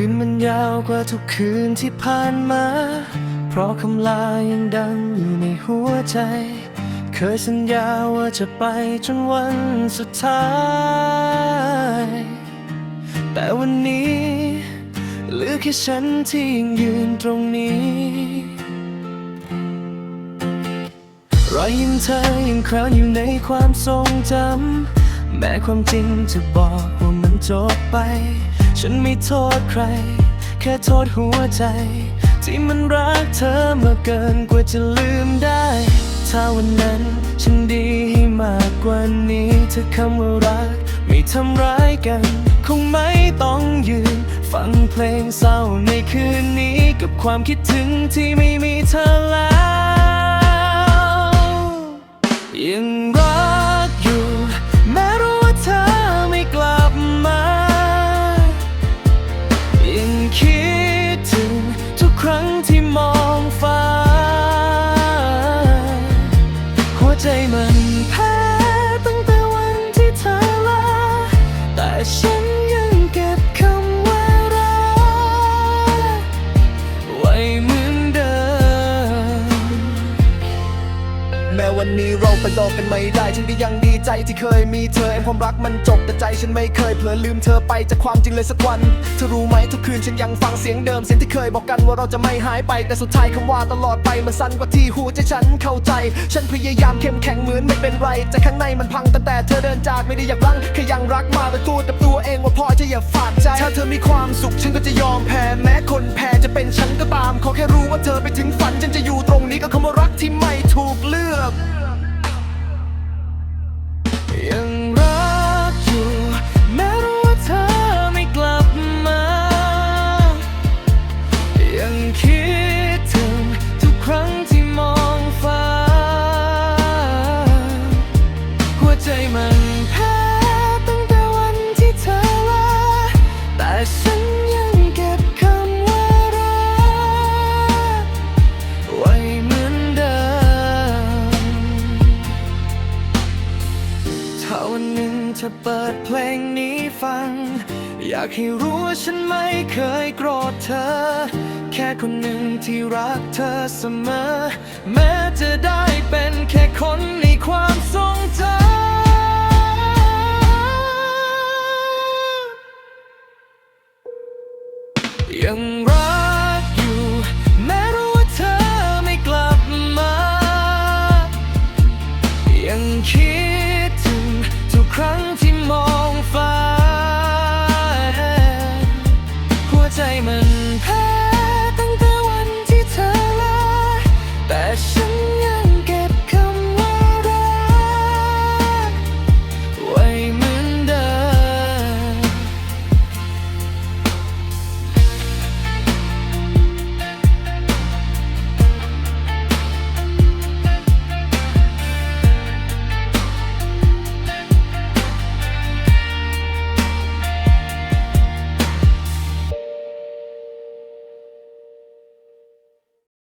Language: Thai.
คืนมันยาวกว่าทุกคืนที่ผ่านมา เพราะคำลายังดังอยู่ในหัวใจ เคยสัญญาว่าจะไปจนวันสุดท้าย แต่วันนี้เหลือแค่ฉันที่ยังยืนตรงนี้ รอยยิ้มเธอยังคราวอยู่ในความทรงจำ แม้ความจริงจะบอกว่ามันจบไป ฉันไม่โทษใคร แค่โทษหัวใจ ที่มันรักเธอมาเกินกว่าจะลืมได้ ถ้าวันนั้นฉันดีให้มากกว่านี้ถ้าคำว่ารัก ไม่ทำร้ายกัน คงไม่ต้องยืน ฟังเพลงเศร้าในคืนนี้กับความคิดถึงที่ไม่มีเธอแล้ว ยังรัก วันนี้เราไปต่อกันไม่ได้ ฉันก็ยังดีใจที่เคยมีเธอเอ็มความรักมันจบแต่ใจฉันไม่เคยเผลอลืมเธอไปจากความจริงเลยสักวัน เธอรู้ไหมทุกคืนฉันยังฟังเสียงเดิมเสียงที่เคยบอกกันว่าเราจะไม่หายไป แต่สุดท้ายคำว่าตลอดไปมันสั้นกว่าที่หัวใจฉันเข้าใจ ฉันพยายามเข้มแข็งเหมือนไม่เป็นไรแต่ข้างในมันพังตั้งแต่เธอเดินจากไม่ได้อยากรั้งแค่ยังรักมาแต่ตัวกับตัวเองว่าพอจะอย่าฝากใจ ถ้าเธอมีความสุขฉันก็จะยอมแพ้แม้คนแพ้ เป็นฉันก็ตาม ขอแค่รู้ว่าเธอไปถึงฝัน ฉันจะอยู่ตรงนี้ก็คำว่ารักที่ไม่ถูกเลือก เธอเปิดเพลงนี้ฟัง อยากให้รู้ว่าฉันไม่เคยโกรธเธอ แค่คนหนึ่งที่รักเธอเสมอ แม้จะได้เป็นแค่คนในความทรงจำยังรั